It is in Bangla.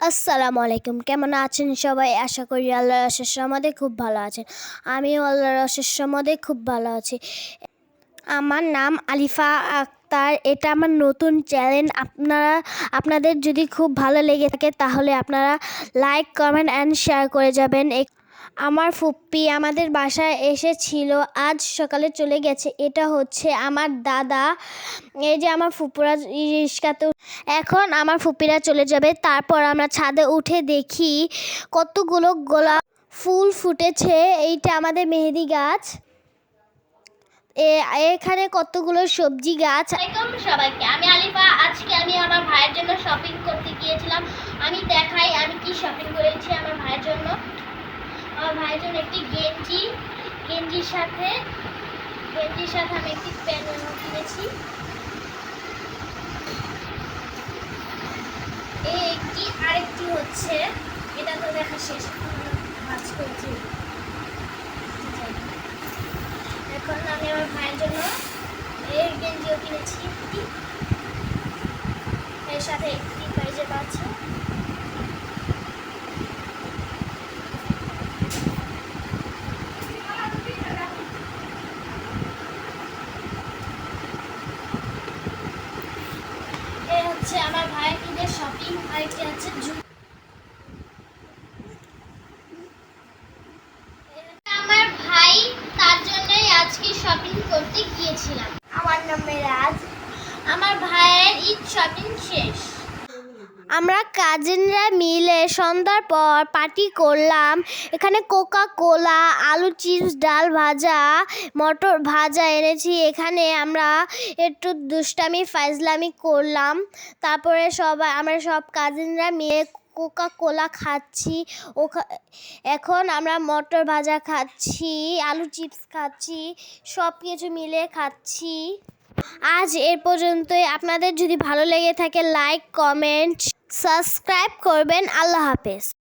আসসালামু আলাইকুম। কেমন আছেন সবাই? আশা করি আল্লাহর অশেষ সম্বন্ধে খুব ভালো আছেন। আমিও আল্লাহর অশেষ সম্বন্ধে খুব ভালো আছি। আমার নাম আলিফা আক্তার। এটা আমার নতুন চ্যানেল। আপনারা, আপনাদের যদি খুব ভালো লেগে থাকে, তাহলে আপনারা লাইক, কমেন্ট অ্যান্ড শেয়ার করে যাবেন। এক- আমার ফুপ্পি আমাদের বাসায় এসেছিল, আজ সকালে চলে গেছে। এটা হচ্ছে আমার দাদা। এই যে আমার ফুপুরা রিস্কাতে এখন আমার ফুপিরা চলে যাবে। তারপর আমরা ছাদে উঠে দেখি কতগুলো গোলাপ ফুল ফুটেছে। এইটা আমাদের মেহেদি গাছ। এখানে কতগুলো সবজি গাছ। সবাইকে। আমি আলিফা। আজকে আমি আমার ভাইয়ের জন্য শপিং করতে গিয়েছিলাম। আমি দেখাই আমি কি শপিং করেছি আমার ভাইয়ের জন্য। আমার ভাইয়ের জন্য একটি গেঞ্জি, গেঞ্জির সাথে গেঞ্জির সাথে আমি একটি প্যান্ট কিনেছি এই একটি, আরেকটি হচ্ছে, এটা তো দেখা শেষ ভাজ করেছি। এখন আমি আমার ভাইয়ের জন্য এর গেঞ্জিও কিনেছি। এর সাথে একটি পাইজামা আছে এ হচ্ছে আমার ভাইয়ের ঈদের শপিং আরেকটি আছে আমার ভাই তার জন্যই আজকে শপিং করতে গিয়েছিলাম। আমার নাম রাজ আমার ভাইয়ের ঈদ শপিং শেষ। আমরা কাজিনরা মিলে সন্ধ্যার পর পার্টি করলাম। এখানে কোকা কোলা আলু চিপস, ডাল ভাজা, মটর ভাজা এনেছি। এখানে আমরা একটু দুষ্টামি ফাইজলামি করলাম। তারপরে সবাই, আমরা সব কাজিনরা মিলে কোকা কোলা খাচ্ছি এখন আমরা মটর ভাজা খাচ্ছি, আলু চিপস খাচ্ছি সব কিছু মিলে খাচ্ছি। আজ এ পর্যন্তই। আপনাদের যদি ভালো লেগে থাকে লাইক কমেন্ট সাবস্ক্রাইব করবেন। আল্লাহ হাফেজ।